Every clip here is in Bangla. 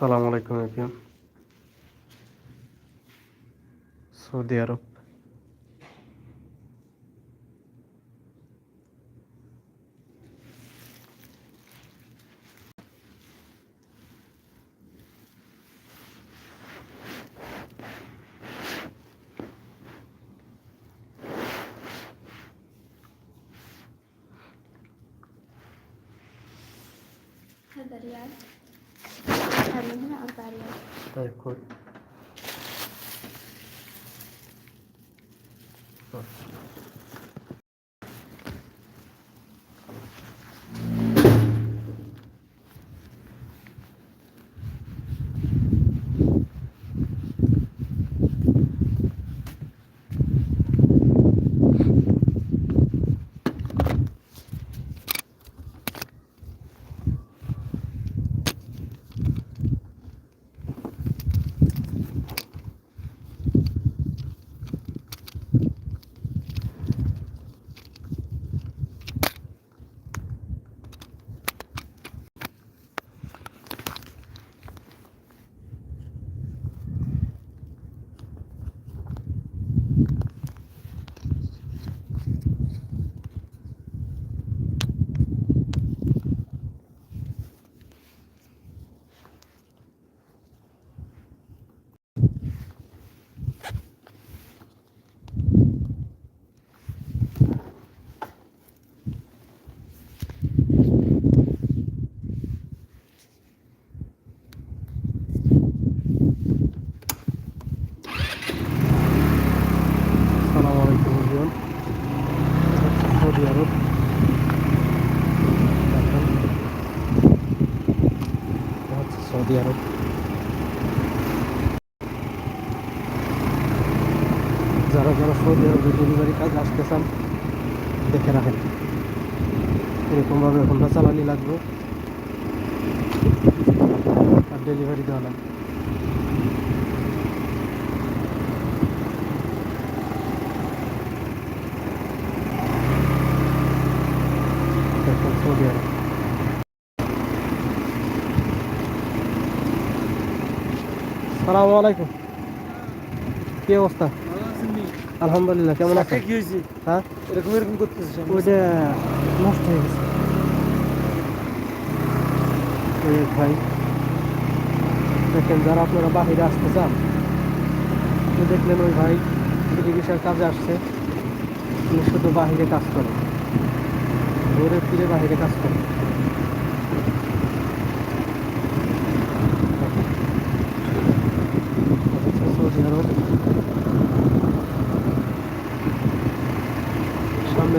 সালাম আলাইকুম এফএম সৌদি আরব هذا ريال അല്ലെങ്കിൽ ആൾക്കാരെയാണ് കോഴിക്കോട് যারা যারা সৌদি আরবে ডেলিভারি কাজ আসতে চান দেখে রাখেন। এরকমভাবে হোন্ডা চালানি লাগবে। আর ডেলিভারি দেওয়া লাগবে। দেখেন সৌদি আরব। সালামু আলাইকুম। কি অবস্থা? আলহামদুলিল্লাহ কেমন আছেন? কি হয়েছে? হ্যাঁ? এরকম এরকম করতেছিস ওইটা নষ্ট হয়ে গেছে। ভাই দেখেন যারা আপনারা বাহিরে আসতে চান দেখলেন ওই ভাই চিকিৎসার কাজে আসছে। উনি শুধু বাহিরে কাজ করে ঘুরে ফিরে বাহিরে কাজ করে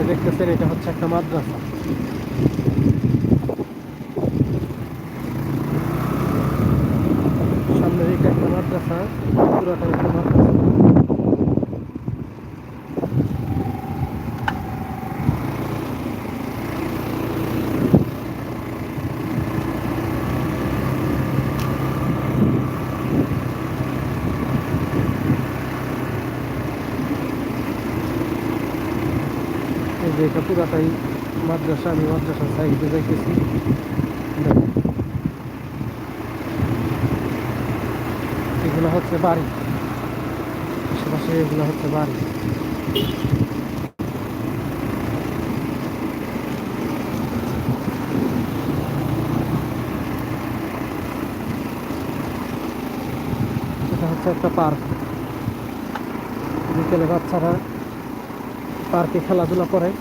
দেখতেছেন এটা হচ্ছে একটা মাদ্রাসা। সামনে এটা একটা মাদ্রাসা পুরাটা একটা মাদ্রাসা। এটা পুরাটাই মাদ্রাসা, আমি মাদ্রাসার সাইডে যাইতেছি। এগুলো হচ্ছে বাড়ি। আশেপাশে এগুলো হচ্ছে বাড়ি। এটা হচ্ছে একটা পার্ক। বিকেলে বাচ্চারা পার্কে খেলাধুলা করে।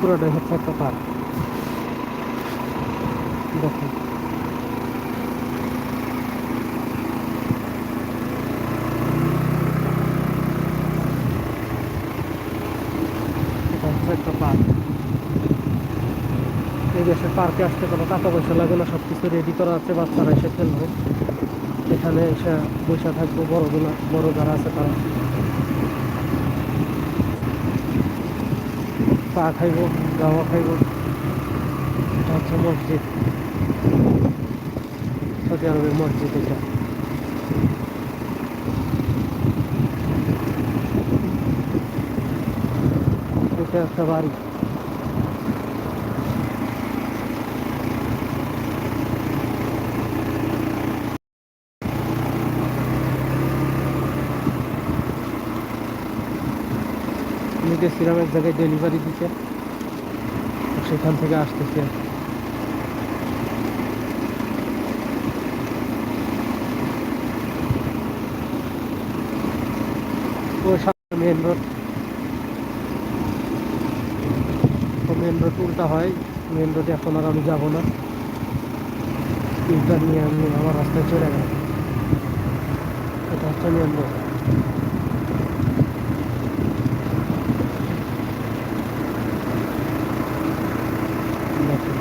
পুরোটাই হচ্ছে একটা পার্ক। দেখুন। একটা পার্ক। এই দেশের পার্কে আসতে কোনো টাকা পয়সা লাগে না সব কিছু রেডি করা আছে, বাচ্চারা এসে খেলবে। এখানে এসে বসে থাকব বড়গুলো, বড় যারা আছে তারা। চা খাইব গাওয়া খাইব এটা হচ্ছে মসজিদ সৌদি আরবের মসজিদ এটা এটা একটা বাড়ি গেছিলাম এক জায়গায় ডেলিভারি দিতে সেখান থেকে আসতেছি। মেন রোড মেন রোড উল্টা হয়। মেন রোডে এখন আর আমি যাব না। ইউটার নিয়ে আমি আমার রাস্তায় চলে গেলাম। এটা হচ্ছে মেন রোড দেখুন।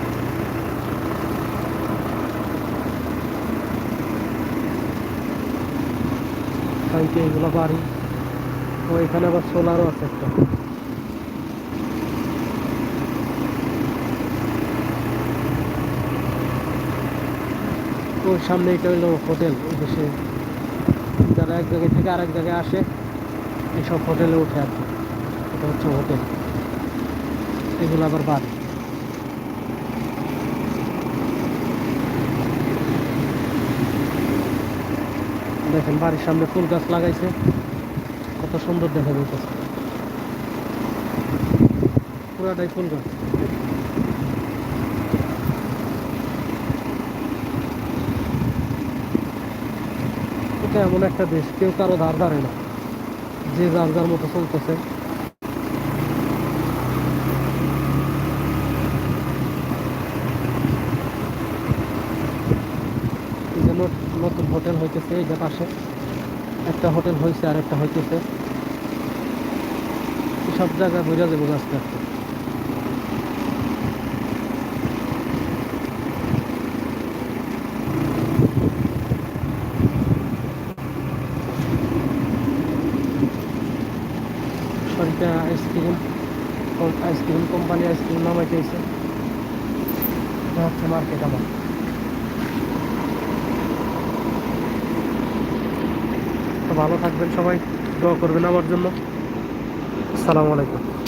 সাইডে এগুলো বাড়ি। ও এখানে আবার সোলারও আছে একটা। ওর সামনে এটা হলো হোটেল দেশে যারা এক জায়গায় থেকে আরেক জায়গায় আসে এইসব হোটেলে উঠে আর এটা হচ্ছে হোটেল এগুলো আবার বাড়ি। দেখেন বাড়ির সামনে ফুল গাছ লাগাইছে। কত সুন্দর দেখা যাইতেছে। পুরাটাই ফুল গাছ। এটা এমন একটা দেশ, কেউ কারও ধার ধারে না। যে যার যার মতো চলতেছে এই যে নত- নতুন হোটেল হইতেছে, এই যে পাশে। একটা হোটেল হয়েছে আর একটা হইতেছে। সব জায়গায় বোঝা যাবে আস্তে আস্তে সরকার ice cream ice cream, company ice cream নামাইতেছে এটা মার্কেট আমার। ভালো থাকবেন সবাই দোয়া করবেন আমার জন্য। আসসালামু আলাইকুম।